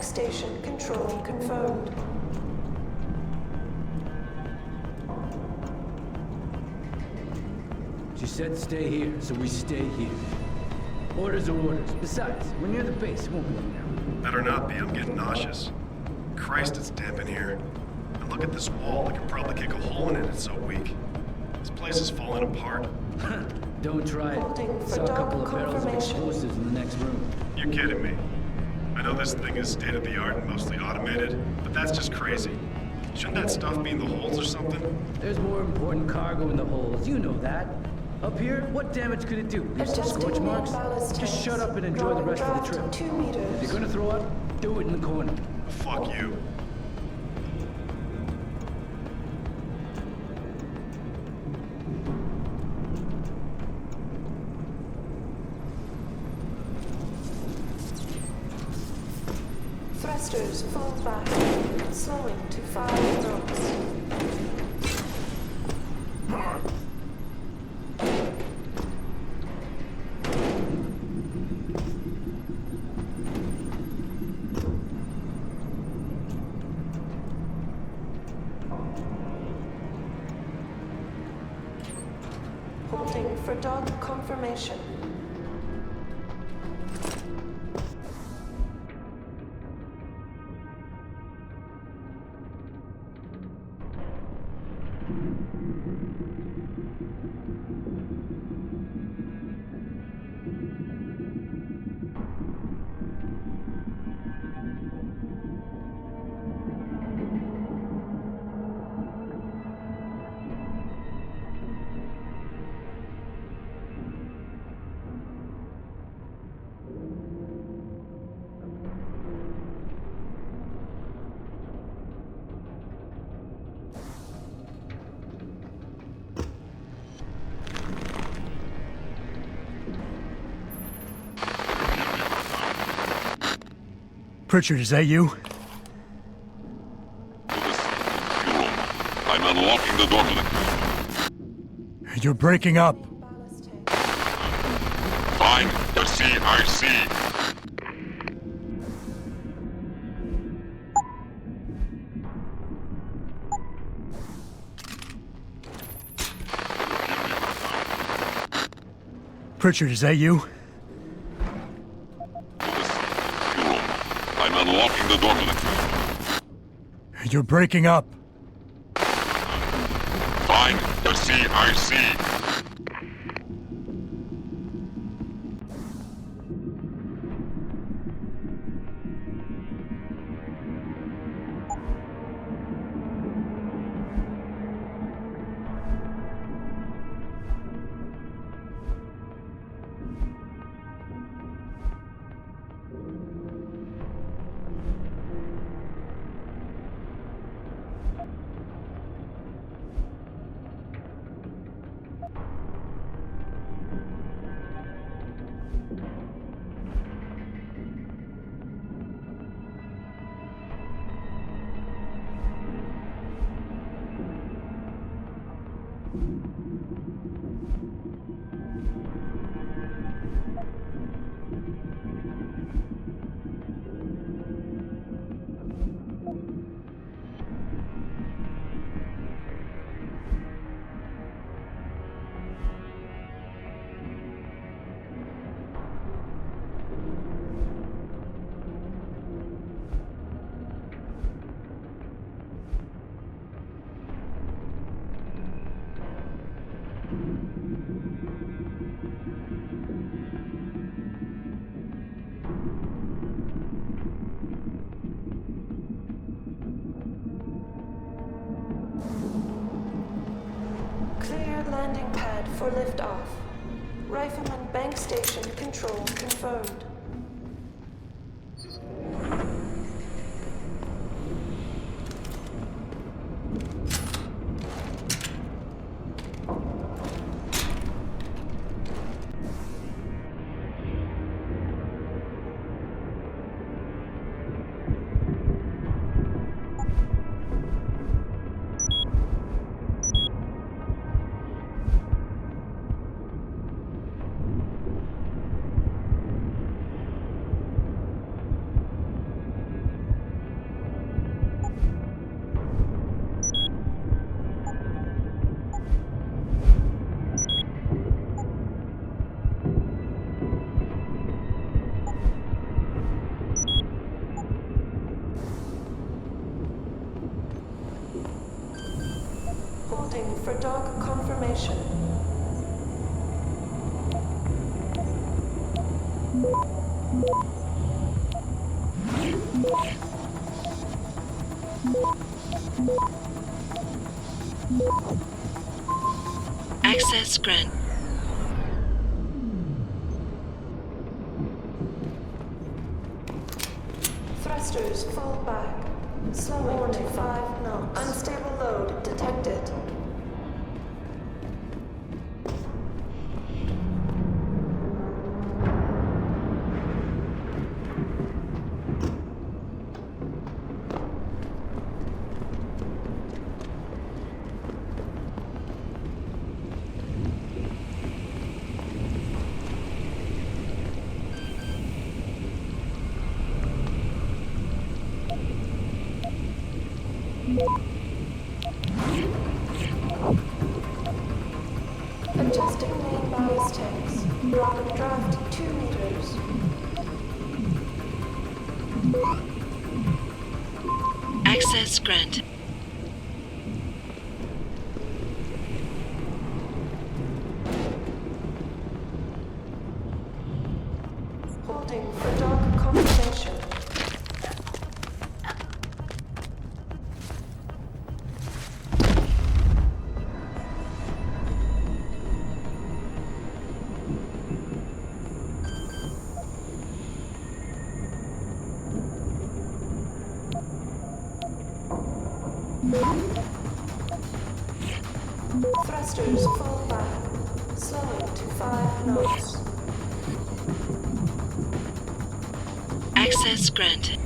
Rifleman Station control confirmed. She said stay here, so we stay here. Orders are orders. Besides, we're near the base. It won't be long now. Better not be, I'm getting nauseous. Christ, it's damp in here. And look at this wall, I could probably kick a hole in it, it's so weak. This place is falling apart. Don't try it. Holding for Saw a couple of barrels of explosives in the next room. You're kidding me. I know this thing is state of the art and mostly automated, but that's just crazy. Shouldn't that stuff be in the holds or something? There's more important cargo in the holes. You know that. Up here, what damage could it do? Leave some scorch marks? Just shut up and enjoy the rest of the trip. Two meters. If you're gonna throw up, do it in the corner. Fuck you. Thrusters fall back, slowing to five knots. Pritchard, is that you? I'm unlocking the door to. You're breaking up. Ballast tank. Fine, the CIC. Pritchard, is that you? I'm the door to the... You're breaking up. Fine, the CIC. Clear landing pad for liftoff. Rifleman Bank Station control confirmed. Adjusting main ballistics. Rocket draft 2 meters. Access granted. Access granted.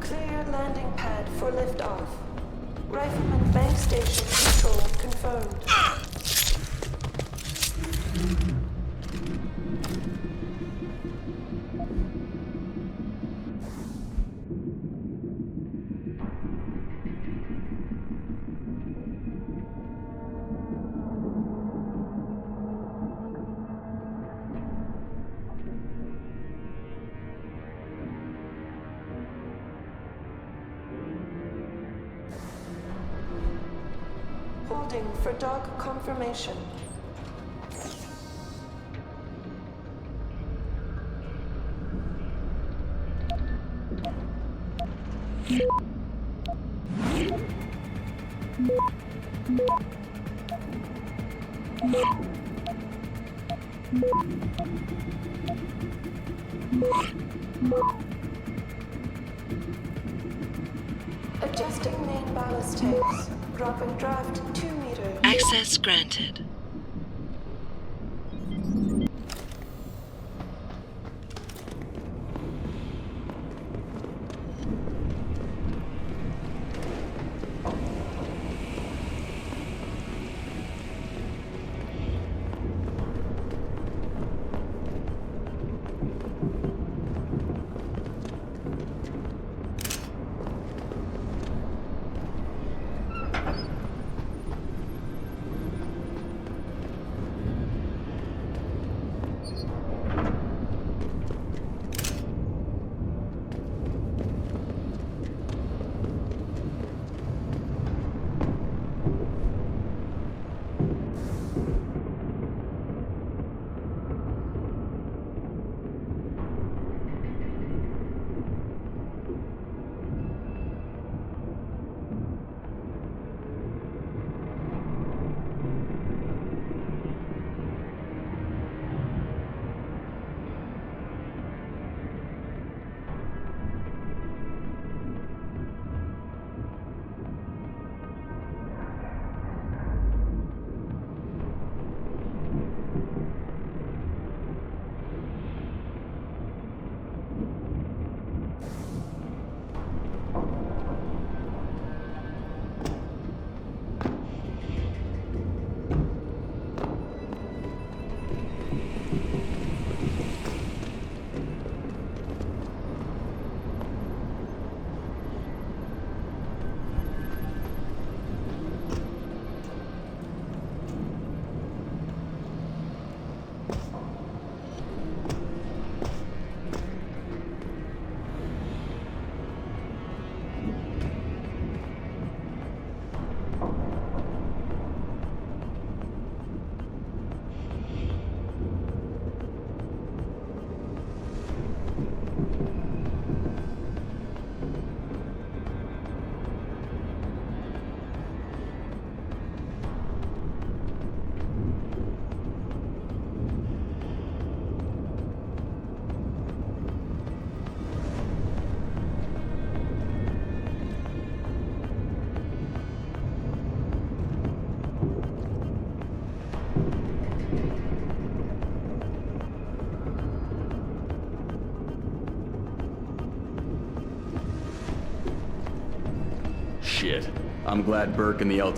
Clear landing pad for liftoff. Rifleman bank station control confirmed. Ah! For dog confirmation. Adjusting main ballistics. Dropping draft 2 meters. Access granted. I'm glad Burke and the L.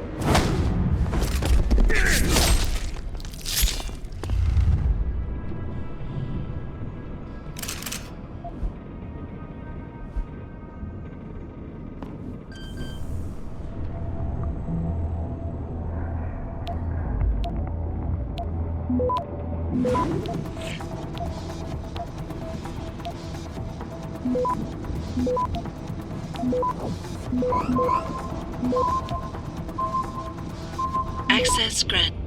Access granted.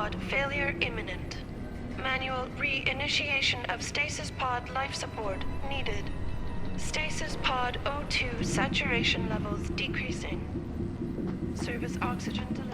Pod failure imminent. Manual re-initiation of stasis pod life support needed. Stasis pod O2 saturation levels decreasing. Service oxygen delivery